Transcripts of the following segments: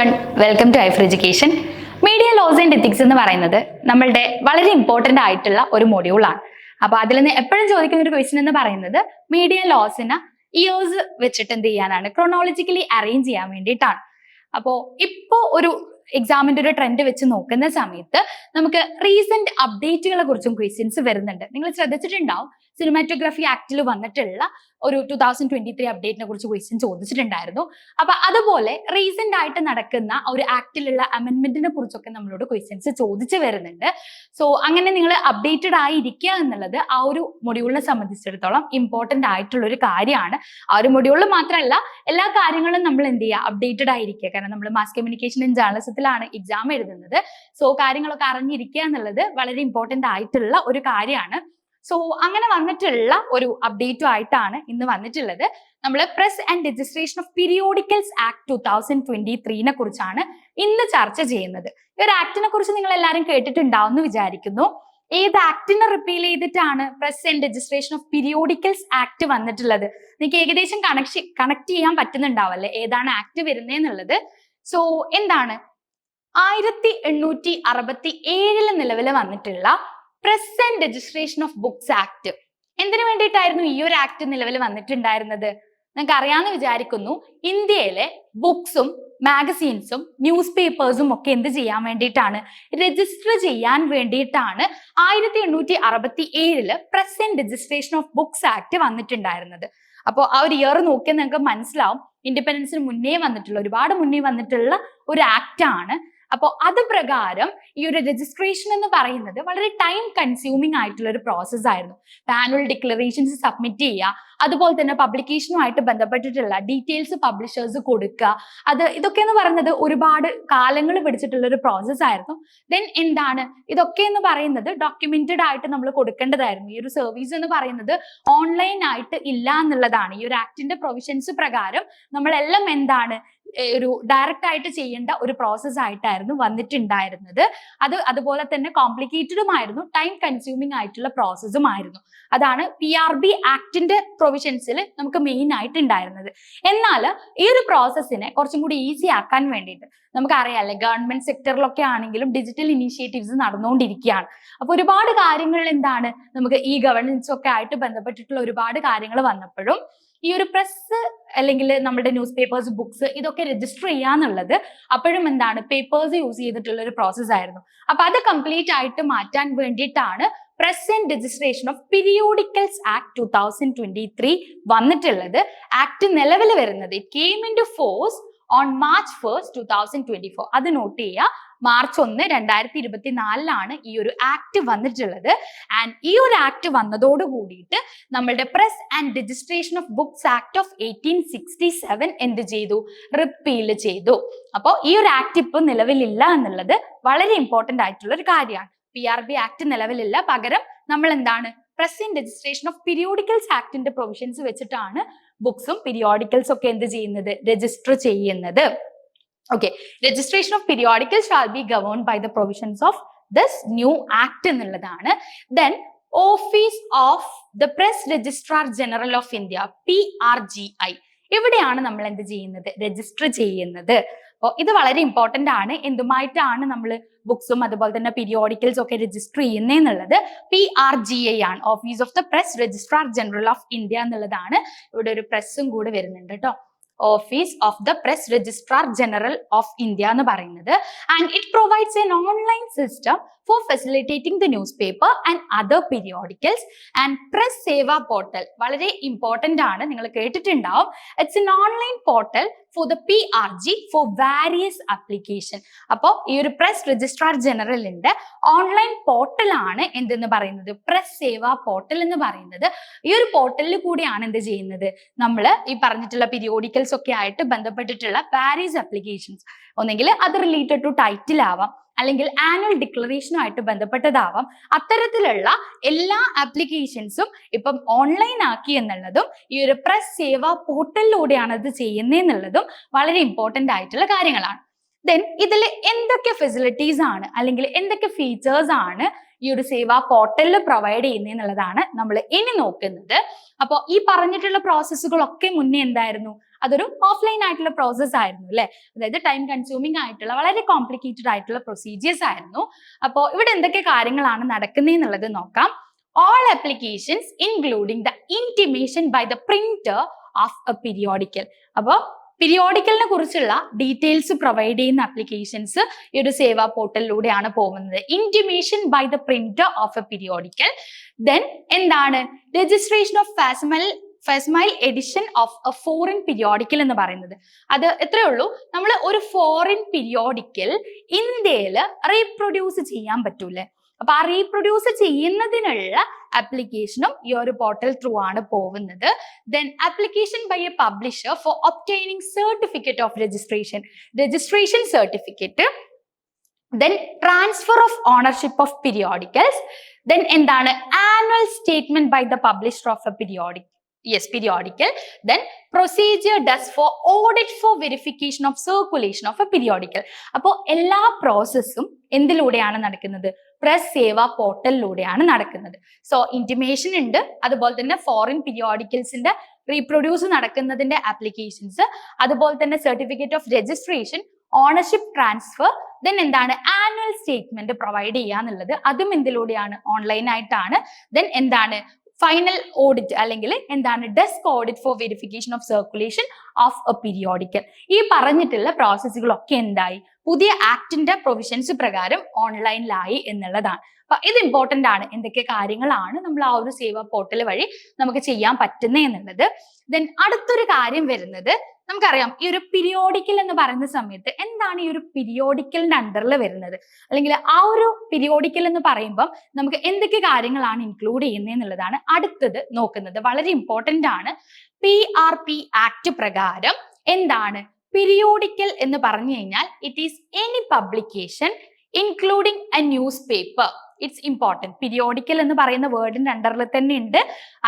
One welcome to Ifer education media laws and ethics എന്ന് പറയുന്നത് നമ്മളുടെ വളരെ ഇമ്പോർട്ടന്റ് ആയിട്ടുള്ള ഒരു മൊഡ്യൂളാണ് അപ്പൊ അതിൽ നിന്ന് എപ്പോഴും ചോദിക്കുന്ന ഒരു ക്വസ്റ്റ്യൻ എന്ന് പറയുന്നത് മീഡിയ ലോസിന് ഇയേഴ്സ് വെച്ചിട്ട് എന്ത് ചെയ്യാനാണ്? ക്രോണോളജിക്കലി അറേഞ്ച് ചെയ്യാൻ വേണ്ടിയിട്ടാണ്. അപ്പോൾ ഇപ്പോ ഒരു എക്സാമിന്റെ ഒരു ട്രെൻഡ് വെച്ച് നോക്കുന്ന സമയത്ത് നമുക്ക് റീസെന്റ് അപ്ഡേറ്റുകളെ കുറിച്ചും ക്വസ്റ്റ്യൻസ് വരുന്നുണ്ട്. നിങ്ങൾ ശ്രദ്ധിച്ചിട്ടുണ്ടാവും. സിനിമാറ്റോഗ്രാഫി ആക്ടിൽ വന്നിട്ടുള്ള ഒരു ടു തൗസൻഡ് ട്വന്റി ത്രീ അപ്ഡേറ്റിനെ കുറിച്ച് ക്വസ്റ്റ്യൻ ചോദിച്ചിട്ടുണ്ടായിരുന്നു. അപ്പൊ അതുപോലെ റീസെന്റ് ആയിട്ട് നടക്കുന്ന ഒരു ആക്ടിലുള്ള അമെന്റ്മെന്റിനെ കുറിച്ചൊക്കെ നമ്മളോട് ക്വസ്റ്റ്യൻസ് ചോദിച്ചു വരുന്നുണ്ട്. സോ അങ്ങനെ നിങ്ങൾ അപ്ഡേറ്റഡ് ആയിരിക്കുക എന്നുള്ളത് ആ ഒരു മൊഡ്യൂളിനെ സംബന്ധിച്ചിടത്തോളം ഇമ്പോർട്ടന്റ് ആയിട്ടുള്ള ഒരു കാര്യമാണ്. ആ ഒരു മൊഡ്യൂളിൽ മാത്രമല്ല എല്ലാ കാര്യങ്ങളും നമ്മൾ എന്ത് ചെയ്യുക? അപ്ഡേറ്റഡ് ആയിരിക്കുക. കാരണം നമ്മൾ മാസ് കമ്മ്യൂണിക്കേഷൻ ആൻഡ് ജേർണലിസത്തിലാണ് എക്സാം എഴുതുന്നത്. സോ കാര്യങ്ങളൊക്കെ അറിഞ്ഞിരിക്കുക എന്നുള്ളത് വളരെ ഇമ്പോർട്ടന്റ് ആയിട്ടുള്ള ഒരു കാര്യമാണ്. സോ അങ്ങനെ വന്നിട്ടുള്ള ഒരു അപ്ഡേറ്റും ആയിട്ടാണ് ഇന്ന് വന്നിട്ടുള്ളത്. നമ്മൾ press and registration of periodicals act two thousand twenty ത്രീനെ കുറിച്ചാണ് ഇന്ന് ചർച്ച ചെയ്യുന്നത്. ഈ ഒരു ആക്ടിനെ കുറിച്ച് നിങ്ങൾ എല്ലാവരും കേട്ടിട്ടുണ്ടാവും എന്ന് വിചാരിക്കുന്നു. ഏത് ആക്ടിനെ റിപ്പീൽ ചെയ്തിട്ടാണ് press and registration of periodicals act വന്നിട്ടുള്ളത്? നിങ്ങൾക്ക് ഏകദേശം കണക്ഷൻ കണക്ട് ചെയ്യാൻ പറ്റുന്നുണ്ടാവല്ലേ? ഏതാണ് ആക്ട് വരുന്നതെന്നുള്ളത് സോ എന്താണ്? ആയിരത്തി എണ്ണൂറ്റി അറുപത്തി ഏഴിൽ നിലവിൽ വന്നിട്ടുള്ള press and registration of books act എന്തിനു വേണ്ടിയിട്ടായിരുന്നു ഈ ഒരു ആക്ട് നിലവിൽ വന്നിട്ടുണ്ടായിരുന്നത്? നിങ്ങൾക്ക് അറിയാമെന്ന് വിചാരിക്കുന്നു. ഇന്ത്യയിലെ ബുക്സും മാഗസീൻസും ന്യൂസ് പേപ്പേഴ്സും ഒക്കെ എന്ത് ചെയ്യാൻ വേണ്ടിയിട്ടാണ്? രജിസ്റ്റർ ചെയ്യാൻ വേണ്ടിയിട്ടാണ് ആയിരത്തി എണ്ണൂറ്റി അറുപത്തി ഏഴിൽ press and registration of books act വന്നിട്ടുണ്ടായിരുന്നത്. അപ്പോൾ ആ ഒരു ഇയർ നോക്കിയാൽ നിങ്ങൾക്ക് മനസ്സിലാവും. ഇൻഡിപെൻഡൻസിന് മുന്നേ വന്നിട്ടുള്ള ഒരുപാട് മുന്നേ വന്നിട്ടുള്ള ഒരു ആക്ട് ആണ്. അപ്പോൾ അത് പ്രകാരം ഈ ഒരു രജിസ്ട്രേഷൻ എന്ന് പറയുന്നത് വളരെ ടൈം കൺസ്യൂമിംഗ് ആയിട്ടുള്ള ഒരു പ്രോസസ് ആയിരുന്നു. ആനുവൽ ഡിക്ലറേഷൻസ് സബ്മിറ്റ് ചെയ്യുക അതുപോലെ തന്നെ പബ്ലിക്കേഷനുമായിട്ട് ബന്ധപ്പെട്ടിട്ടുള്ള ഡീറ്റെയിൽസ് പബ്ലിഷേഴ്സ് കൊടുക്കുക. അത് ഇതൊക്കെ എന്ന് പറയുന്നത് ഒരുപാട് കാലങ്ങൾ പിടിച്ചിട്ടുള്ള ഒരു പ്രോസസ് ആയിരുന്നു. ദെൻ എന്താണ്? ഇതൊക്കെ എന്ന് പറയുന്നത് ഡോക്യുമെന്റഡ് ആയിട്ട് നമ്മൾ കൊടുക്കേണ്ടതായിരുന്നു. ഈ ഒരു സർവീസ് എന്ന് പറയുന്നത് ഓൺലൈൻ ആയിട്ട് ഇല്ല എന്നുള്ളതാണ്. ഈ ഒരു ആക്ടിന്റെ പ്രൊവിഷൻസ് പ്രകാരം നമ്മളെല്ലാം എന്താണ്? ഒരു ഡയറക്റ്റ് ആയിട്ട് ചെയ്യേണ്ട ഒരു പ്രോസസ് ആയിട്ടായിരുന്നു വന്നിട്ടുണ്ടായിരുന്നത്. അത് അതുപോലെ തന്നെ കോംപ്ലിക്കേറ്റഡും ആയിരുന്നു ടൈം കൺസ്യൂമിംഗ് ആയിട്ടുള്ള പ്രോസസ്സും ആയിരുന്നു. അതാണ് പി ആർ ബി ആക്ടിന്റെ പ്രൊവിഷൻസിൽ നമുക്ക് മെയിൻ ആയിട്ട് ഉണ്ടായിരുന്നത്. എന്നാൽ ഈ ഒരു പ്രോസസ്സിനെ കുറച്ചും കൂടി ഈസി ആക്കാൻ വേണ്ടിയിട്ട് നമുക്കറിയാമല്ലേ ഗവൺമെന്റ് സെക്ടറിലൊക്കെ ആണെങ്കിലും ഡിജിറ്റൽ ഇനീഷ്യേറ്റീവ്സ് നടന്നുകൊണ്ടിരിക്കുകയാണ്. അപ്പൊ ഒരുപാട് കാര്യങ്ങൾ എന്താണ്? നമുക്ക് ഈ ഗവർണൻസ് ഒക്കെ ആയിട്ട് ബന്ധപ്പെട്ടിട്ടുള്ള ഒരുപാട് കാര്യങ്ങൾ വന്നപ്പോഴും ഈ ഒരു പ്രസ് അല്ലെങ്കിൽ നമ്മുടെ ന്യൂസ് പേപ്പേഴ്സ് ബുക്സ് ഇതൊക്കെ രജിസ്റ്റർ ചെയ്യാന്നുള്ളത് അപ്പോഴും എന്താണ്? പേപ്പേഴ്സ് യൂസ് ചെയ്തിട്ടുള്ള ഒരു പ്രോസസ് ആയിരുന്നു. അപ്പൊ അത് കംപ്ലീറ്റ് ആയിട്ട് മാറ്റാൻ വേണ്ടിയിട്ടാണ് press and registration of periodicals act two thousand twenty three വന്നിട്ടുള്ളത്. ആക്ട് നിലവിൽ വരുന്നത്. It came into force on March first two thousand twenty four അത് നോട്ട് ചെയ്യുക. മാർച്ച് ഒന്ന് രണ്ടായിരത്തി ഇരുപത്തി നാലിലാണ് ഈ ഒരു ആക്ട് വന്നിട്ടുള്ളത്. ആൻഡ് ഈ ഒരു ആക്ട് വന്നതോട് കൂടിയിട്ട് നമ്മളുടെ press and registration of books act of eighteen sixty seven എന്ത് ചെയ്തു? റിപ്പീൽ ചെയ്തു. അപ്പോൾ ഈ ഒരു ആക്ട് ഇപ്പോൾ നിലവിലില്ല എന്നുള്ളത് വളരെ ഇമ്പോർട്ടന്റ് ആയിട്ടുള്ള ഒരു കാര്യമാണ്. പി ആർ ബി ആക്ട് നിലവിലില്ല. പകരം നമ്മൾ എന്താണ് press and registration of periodicals ആക്ടിന്റെ provisions വെച്ചിട്ടാണ് ബുക്സും പീരിയോഡിക്കൽസ് ഒക്കെ എന്ത് ചെയ്യുന്നത്? രജിസ്റ്റർ ചെയ്യുന്നത്. Okay registration of periodical shall be govern by the provisions of this new act എന്നുള്ളതാണ്. Then office of the press registrar general of India P R G I ഇവിടെയാണ് നമ്മൾ എന്ത് ചെയ്യുന്നത്? രജിസ്റ്റർ ചെയ്യുന്നത്. അപ്പോൾ ഇത് വളരെ ഇമ്പോർട്ടന്റ് ആണ്. എന്തുമായിട്ടാണ് നമ്മൾ ബുക്സും അതുപോലെ തന്നെ പീരിയോഡിക്കൽസ് ഒക്കെ രജിസ്റ്റർ ചെയ്യുന്നതെന്നുള്ളത് പി ആർ ജി ഐ ആണ്. Office of the press registrar general of India എന്നുള്ളതാണ്. ഇവിടെ ഒരു പ്രസ്സും കൂടെ വരുന്നുണ്ട് കേട്ടോ office of the press registrar general of India എന്ന് പറയുന്നത്. And it provides an online system for facilitating the newspaper and other periodicals and press Sewa portal വളരെ ഇമ്പോർട്ടന്റ് ആണ് നിങ്ങൾ കേട്ടിട്ടുണ്ടാവും. It's an online portal for the P R G for various application അപ്പോൾ ഈ ഒരു press registrar ജനറലിന്റെ online പോർട്ടലാണ് എന്തെന്ന് പറയുന്നത്? പ്രസ് സേവ പോർട്ടൽ എന്ന് പറയുന്നത്. ഈ ഒരു പോർട്ടലിൽ കൂടിയാണ് എന്ത് ചെയ്യുന്നത്? നമ്മൾ ഈ പറഞ്ഞിട്ടുള്ള പീരിയോഡിക്കൽസ് ഒക്കെ ആയിട്ട് ബന്ധപ്പെട്ടിട്ടുള്ള വാരിയസ് അപ്ലിക്കേഷൻസ് ഒന്നെങ്കിൽ അത് റിലേറ്റഡ് ടു ടൈറ്റിൽ ആവാം. അല്ലെങ്കിൽ ആനുവൽ ഡിക്ലറേഷനുമായിട്ട് ബന്ധപ്പെട്ടതാവാം. അത്തരത്തിലുള്ള എല്ലാ ആപ്ലിക്കേഷൻസും ഇപ്പം ഓൺലൈൻ ആക്കി എന്നുള്ളതും ഈ ഒരു പ്രസ് സേവ പോർട്ടലിലൂടെയാണ് അത് ചെയ്യുന്നതെന്നുള്ളതും വളരെ ഇമ്പോർട്ടന്റ് ആയിട്ടുള്ള കാര്യങ്ങളാണ്. ദെൻ ഇതിൽ എന്തൊക്കെ ഫെസിലിറ്റീസ് ആണ് അല്ലെങ്കിൽ എന്തൊക്കെ ഫീച്ചേഴ്സ് ആണ് ഈ ഒരു സേവാ പോർട്ടലിൽ പ്രൊവൈഡ് ചെയ്യുന്നത് എന്നുള്ളതാണ് നമ്മൾ ഇനി നോക്കുന്നത്. അപ്പോൾ ഈ പറഞ്ഞിട്ടുള്ള പ്രോസസ്സുകളൊക്കെ മുന്നേ എന്തായിരുന്നു? അതൊരു ഓഫ്ലൈൻ ആയിട്ടുള്ള പ്രോസസ് ആയിരുന്നു അല്ലെ? അതായത് ടൈം കൺസ്യൂമിംഗ് ആയിട്ടുള്ള വളരെ കോംപ്ലിക്കേറ്റഡ് ആയിട്ടുള്ള പ്രൊസീജിയേഴ്സ് ആയിരുന്നു. അപ്പോൾ ഇവിടെ എന്തൊക്കെ കാര്യങ്ങളാണ് നടക്കുന്നതെന്നുള്ളത് നോക്കാം. All applications including the intimation by the printer of a periodical. അപ്പോൾ പീരിയോഡിക്കലിനെ കുറിച്ചുള്ള ഡീറ്റെയിൽസ് പ്രൊവൈഡ് ചെയ്യുന്ന ആപ്ലിക്കേഷൻസ് ഈ ഒരു സേവാ പോർട്ടലിലൂടെയാണ് പോകുന്നത്. Intimation by the printer of a periodical then എന്താണ്? Registration of facsimile facsimile edition of a foreign periodical എന്ന് പറയുന്നത്. അത് എത്രയേ ഉള്ളൂ? നമ്മൾ ഒരു ഫോറിൻ പീരിയോഡിക്കൽ ഇന്ത്യയിൽ റീപ്രൊഡ്യൂസ് ചെയ്യാൻ പറ്റൂലേ അപ്പൊ ആ റീപ്രൊഡ്യൂസ് ചെയ്യുന്നതിനുള്ള ആപ്ലിക്കേഷനും ഈ ഒരു പോർട്ടൽ ത്രൂ ആണ് പോകുന്നത്. Then application by a publisher for obtaining certificate of registration registration certificate then transfer of ownership of periodicals then എന്താണ്? Annual statement by the publisher of a periodic yes periodical. Then procedure does for audit for verification of circulation of a periodical. അപ്പോൾ എല്ലാ പ്രോസസ്സും എന്തിലൂടെയാണ് നടക്കുന്നത്? Press സേവ പോർട്ടലിലൂടെയാണ് നടക്കുന്നത്. So intimation ഉണ്ട്. അതുപോലെ തന്നെ foreign പീരിയോഡിക്കൽസിന്റെ reproduce നടക്കുന്നതിന്റെ ആപ്ലിക്കേഷൻസ് അതുപോലെ തന്നെ certificate of registration ownership transfer then എന്താണ്? ആനുവൽ സ്റ്റേറ്റ്മെന്റ് പ്രൊവൈഡ് ചെയ്യുക എന്നുള്ളത് അതും എന്തിലൂടെയാണ്? ഓൺലൈൻ ആയിട്ടാണ്. ദെൻ എന്താണ്? ഫൈനൽ ഓഡിറ്റ് അല്ലെങ്കിൽ എന്താണ് desk audit for verification of circulation of a periodical ഈ പറഞ്ഞിട്ടുള്ള പ്രോസസ്സുകളൊക്കെ എന്തായി? പുതിയ ആക്ടിന്റെ പ്രൊവിഷൻസ് പ്രകാരം ഓൺലൈനിലായി എന്നുള്ളതാണ്. അപ്പൊ ഇത് ഇമ്പോർട്ടന്റ് ആണ്. എന്തൊക്കെ കാര്യങ്ങളാണ് നമ്മൾ ആ ഒരു സേവ പോർട്ടൽ വഴി നമുക്ക് ചെയ്യാൻ പറ്റുന്നത് എന്നുള്ളത്. ദെൻ അടുത്തൊരു കാര്യം വരുന്നത് നമുക്കറിയാം ഈ ഒരു പീരിയോഡിക്കൽ എന്ന് പറയുന്ന സമയത്ത് എന്താണ് ഈ ഒരു പീരിയോഡിക്കലിന്റെ അണ്ടറിൽ വരുന്നത്? അല്ലെങ്കിൽ ആ ഒരു പീരിയോഡിക്കൽ എന്ന് പറയുമ്പോൾ നമുക്ക് എന്തൊക്കെ കാര്യങ്ങളാണ് ഇൻക്ലൂഡ് ചെയ്യുന്നത് എന്നുള്ളതാണ് അടുത്തത് നോക്കുന്നത്. വളരെ ഇമ്പോർട്ടന്റ് ആണ്. പി ആർ പി ആക്ട് പ്രകാരം എന്താണ്? പീരിയോഡിക്കൽ എന്ന് പറഞ്ഞു കഴിഞ്ഞാൽ it is any publication including a newspaper it's important periodical എന്ന് പറയുന്ന വേർഡിന്റെ അണ്ടറിൽ തന്നെ ഉണ്ട്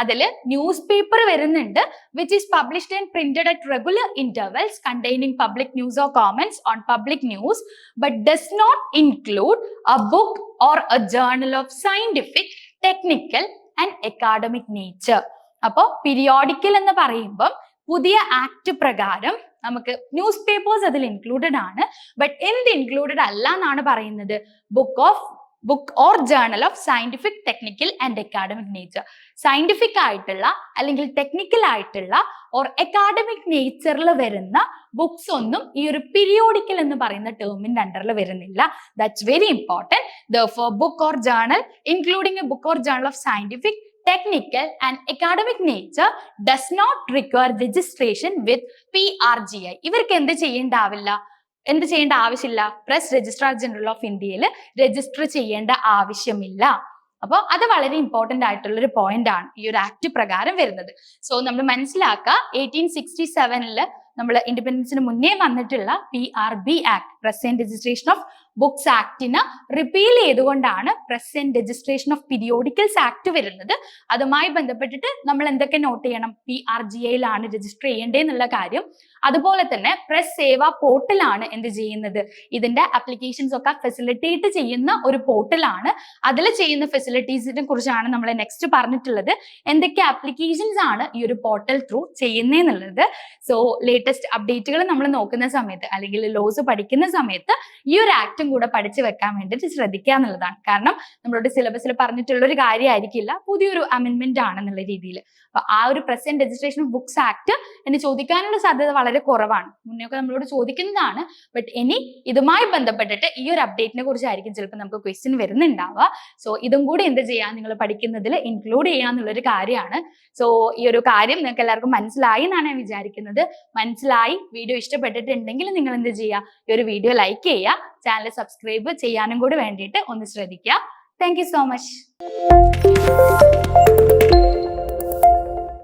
അതിൽ ന്യൂസ് പേപ്പർ വരുന്നുണ്ട് which is published and printed at regular intervals containing public news or comments on public news but does not include a book or a journal of scientific technical and academic nature അപ്പോൾ periodical എന്ന് പറയുമ്പം പുതിയ act പ്രകാരം നമുക്ക് news papers അതിൽ included ആണ്. But എന്ത് included അല്ല എന്നാണ് പറയുന്നത്. Book of book or journal of scientific technical and academic nature scientific ആയിട്ടുള്ള അല്ലെങ്കിൽ ടെക്നിക്കൽ ആയിട്ടുള്ള ഓർ അക്കാഡമിക് നേച്ചറിൽ വരുന്ന ബുക്സ് ഒന്നും ഈ ഒരു പീരിയോഡിക്കൽ എന്ന് പറയുന്ന ടേമിന്റെ അണ്ടറിൽ വരുന്നില്ല. That's very important the for book or journal including a book or journal of scientific technical and academic nature does not require registration with P R G I ഇവർക്ക് എന്ത് ചെയ്യേണ്ടാവില്ല? എന്ത് ചെയ്യേണ്ട ആവശ്യമില്ല. പ്രസ് രജിസ്ട്രാർ ജനറൽ ഓഫ് ഇന്ത്യയിൽ register ചെയ്യേണ്ട ആവശ്യമില്ല. അപ്പോൾ അത് വളരെ ഇമ്പോർട്ടന്റ് ആയിട്ടുള്ള ഒരു പോയിന്റ് ആണ് ഈ ഒരു ആക്ട് പ്രകാരം വരുന്നത്. സോ നമ്മൾ മനസ്സിലാക്കുക എയ്റ്റീൻ സിക്സ്റ്റി സെവനിൽ നമ്മൾ ഇൻഡിപെൻഡൻസിന് മുന്നേ വന്നിട്ടുള്ള P R B act press and registration of books ആക്ടിന് repeal ചെയ്തുകൊണ്ടാണ് present registration of periodicals act വരുന്നത്. അതുമായി ബന്ധപ്പെട്ടിട്ട് നമ്മൾ എന്തൊക്കെ നോട്ട് ചെയ്യണം? പി ആർ ജി ഐയിലാണ് രജിസ്റ്റർ ചെയ്യേണ്ടതെന്നുള്ള കാര്യം. അതുപോലെ തന്നെ പ്രസ് സേവ പോർട്ടലാണ് എന്ത് ചെയ്യുന്നത്? ഇതിന്റെ അപ്ലിക്കേഷൻസ് ഒക്കെ ഫെസിലിറ്റേറ്റ് ചെയ്യുന്ന ഒരു പോർട്ടലാണ് അതിൽ ചെയ്യുന്ന ഫെസിലിറ്റീസിനെ കുറിച്ചാണ് നമ്മൾ നെക്സ്റ്റ് പറഞ്ഞിട്ടുള്ളത്. എന്തൊക്കെ അപ്ലിക്കേഷൻസ് ആണ് ഈ ഒരു പോർട്ടൽ ത്രൂ ചെയ്യുന്നതെന്നുള്ളത്. സോ ലേറ്റസ്റ്റ് അപ്ഡേറ്റുകൾ നമ്മൾ നോക്കുന്ന സമയത്ത് അല്ലെങ്കിൽ ലോസ് പഠിക്കുന്ന സമയത്ത് ഈ ഒരു ആക്ടും കൂടെ പഠിച്ചു വെക്കാൻ വേണ്ടിയിട്ട് ശ്രദ്ധിക്കുക എന്നുള്ളതാണ്. കാരണം നമ്മളോട് സിലബസിൽ പറഞ്ഞിട്ടുള്ള ഒരു കാര്യമായിരിക്കില്ല പുതിയൊരു അമെന്റ്മെന്റ് ആണെന്നുള്ള രീതിയിൽ അപ്പൊ ആ ഒരു present registration of books act എന്നെ ചോദിക്കാനുള്ള സാധ്യത വളരെ കുറവാണ്. മുന്നേയൊക്കെ നമ്മളോട് ചോദിക്കുന്നതാണ്. ബട്ട് ഇനി ഇതുമായി ബന്ധപ്പെട്ടിട്ട് ഈ ഒരു അപ്ഡേറ്റിനെ കുറിച്ചായിരിക്കും ചിലപ്പോൾ നമുക്ക് ക്വസ്റ്റ്യൻ വരുന്നുണ്ടാവുക. സോ ഇതും കൂടി എന്ത് ചെയ്യാം? നിങ്ങൾ പഠിക്കുന്നതിൽ ഇൻക്ലൂഡ് ചെയ്യാന്നുള്ളൊരു കാര്യമാണ്. സോ ഈ ഒരു കാര്യം നിങ്ങൾക്ക് എല്ലാവർക്കും മനസ്സിലായി എന്നാണ് ഞാൻ വിചാരിക്കുന്നത്. മനസ്സിലായി വീഡിയോ ഇഷ്ടപ്പെട്ടിട്ടുണ്ടെങ്കിൽ നിങ്ങൾ എന്ത് ചെയ്യുക ഈ ഒരു വീഡിയോ ലൈക്ക് ചെയ്യുക. ചാനൽ സബ്സ്ക്രൈബ് ചെയ്യാനും കൂടി വേണ്ടിയിട്ട് ഒന്ന് ശ്രദ്ധിക്കുക. Thank so much